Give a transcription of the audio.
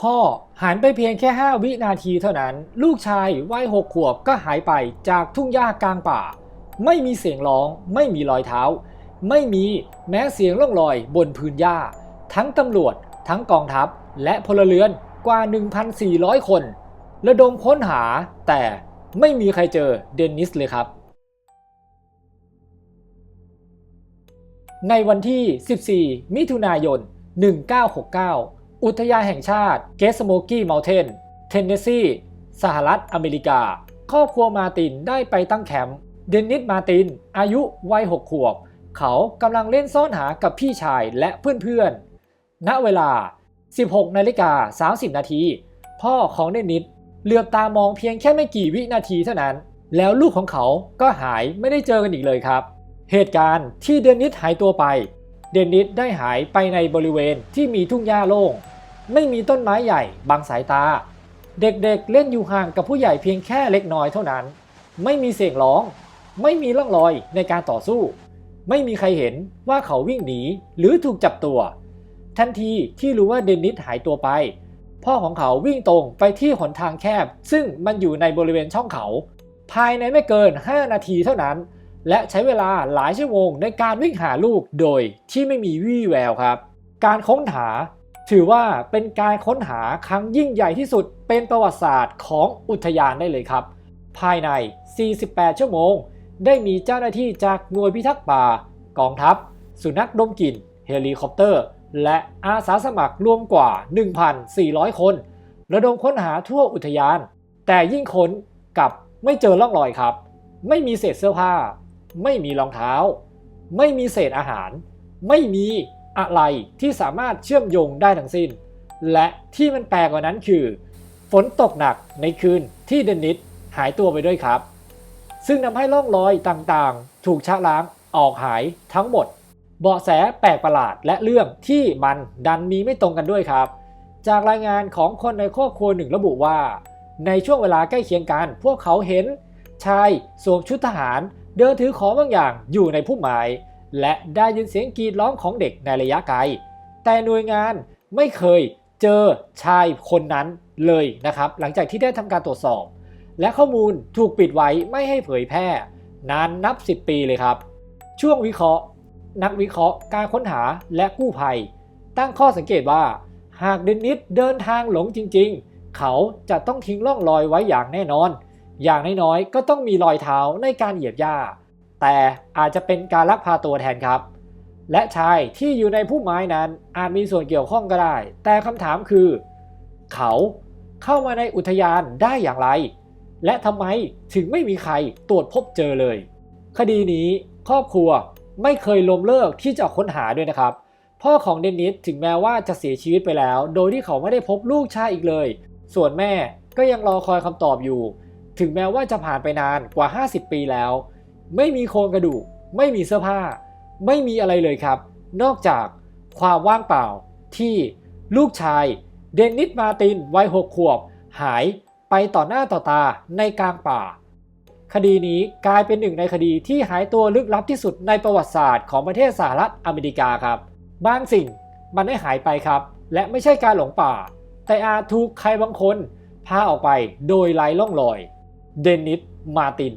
พ่อหันไปเพียงแค่ 5 วินาทีเท่านั้น ลูกชายวัยหกขวบก็หายไปจากทุ่งหญ้ากลางป่า ไม่มีเสียงร้อง ไม่มีรอยเท้า ไม่มีแม้เสียงล่องลอยบนพื้นหญ้า ทั้งตำรวจ ทั้งกองทัพ และพลเรือนกว่า 1,400 คน ระดมค้นหาแต่ไม่มีใครเจอเดนนิสเลยครับ ในวันที่ 14 มิถุนายน 1969 อุทยานแห่งชาติเกสโมกี้เมลเทนเทนเนสซีสหรัฐอเมริกา ครอบครัวมาตินได้ไปตั้งแคมป์เดนนิสมาติน อายุวัย6ขวบ เขากำลังเล่นซ่อนหากับพี่ชายและเพื่อนๆ ณเวลา 16นาฬิกา30 นาที พ่อของเดนนิสเหลือบตามองเพียงแค่ไม่กี่วินาทีเท่านั้น แล้วลูกของเขาก็หายไม่ได้เจอกันอีกเลยครับ เหตุการณ์ที่เดนนิสหายตัวไป เดนนิสได้หายไปในบริเวณที่มีทุ่งหญ้าโล่ง ไม่มีต้นไม้ใหญ่บังสายตา เด็กๆเเล่นอยู่ห่างกับผู้ใหญ่เพียงแค่เล็กน้อยเท่านั้น ไม่มีเสียงร้อง ไม่มีร่องรอยในการต่อสู้ ไม่มีใครเห็นว่าเขาวิ่งหนีหรือถูกจับตัว ทันทีที่รู้ว่าเดนนิสหายตัวไป พ่อของเขาวิ่งตรงไปที่หนทางแคบ ซึ่งมันอยู่ในบริเวณช่องเขา ภายในไม่เกิน 5 นาทีเท่านั้น และใช้เวลาหลายชั่วโมงในการวิ่งหาลูกโดยที่ไม่มีวี่แววครับ การค้นหา ถือว่าเป็นการค้นหาครั้งยิ่งใหญ่ที่สุดเป็นประวัติศาสตร์ของอุทยานได้เลยครับ ภายใน 48 ชั่วโมง ได้มีเจ้าหน้าที่จากหน่วยพิทักษ์ป่า กองทัพ สุนัขดมกลิ่น เฮลิคอปเตอร์ และอาสาสมัครรวมกว่า 1,400 คน ระดมค้นหาทั่วอุทยาน แต่ยิ่งค้นกับไม่เจอร่องรอยครับ ไม่มีเศษเสื้อผ้า ไม่มีรองเท้า ไม่มีเศษอาหาร ไม่มี อะไรที่สามารถเชื่อมโยงได้ทั้งสิ้น และที่มันแปลกกว่านั้นคือ ฝนตกหนักในคืนที่เดนนิสหายตัวไปด้วยครับ ซึ่งทำให้ร่องรอยต่างๆ ถูกชะล้างออกหายทั้งหมด เบาะแสแปลกประหลาดและเรื่องที่มันดันมีไม่ตรงกันด้วยครับ จากรายงานของคนในครอบครัวหนึ่งระบุว่า ในช่วงเวลาใกล้เคียงกัน พวกเขาเห็นชายสวมชุดทหารเดินถือของบางอย่างอยู่ในพุ่มไม้ และได้ยินเสียงกรีดร้องของเด็กในระยะไกล แต่หน่วยงานไม่เคยเจอชายคนนั้นเลยนะครับ หลังจากที่ได้ทำการตรวจสอบ และข้อมูลถูกปิดไว้ไม่ให้เผยแพร่ นานนับ 10 ปีเลยครับ ช่วงวิเคราะห์ นักวิเคราะห์การค้นหาและกู้ภัย ตั้งข้อสังเกตว่า หากเดนนิสเดินทางหลงจริง ๆ เขาจะต้องทิ้งร่องรอยไว้อย่างแน่นอน อย่างน้อยๆก็ต้องมีรอยเท้าในการเหยียบหญ้า แต่อาจจะเป็นการลักพาตัวแทนครับ และชายที่อยู่ในพุ่มไม้นั้นอาจมีส่วนเกี่ยวข้องก็ได้ แต่คำถามคือ เขาเข้ามาในอุทยานได้อย่างไร และทำไมถึงไม่มีใครตรวจพบเจอเลย คดีนี้ครอบครัวไม่เคยล้มเลิกที่จะค้นหาด้วยนะครับ พ่อของเดนนิสถึงแม้ว่าจะเสียชีวิตไปแล้ว โดยที่เขาไม่ได้พบลูกชายอีกเลย ส่วนแม่ก็ยังรอคอยคำตอบอยู่ ถึงแม้ว่าจะผ่านไปนานกว่า 50 ปีแล้ว ไม่มีโครงกระดูก ไม่มีเสื้อผ้า ไม่มีอะไรเลยครับ นอกจากความว่างเปล่าที่ลูกชายเดนนิสมาตินวัยหกขวบ หายไปต่อหน้าต่อตาในกลางป่า คดีนี้กลายเป็นหนึ่งในคดีที่หายตัวลึกลับที่สุดในประวัติศาสตร์ของประเทศสหรัฐอเมริกาครับ บางสิ่งมันได้หายไปครับ และไม่ใช่การหลงป่า แต่อาจถูกใครบางคน พาออกไปโดยไร้ร่องรอย เดนนิสมาติน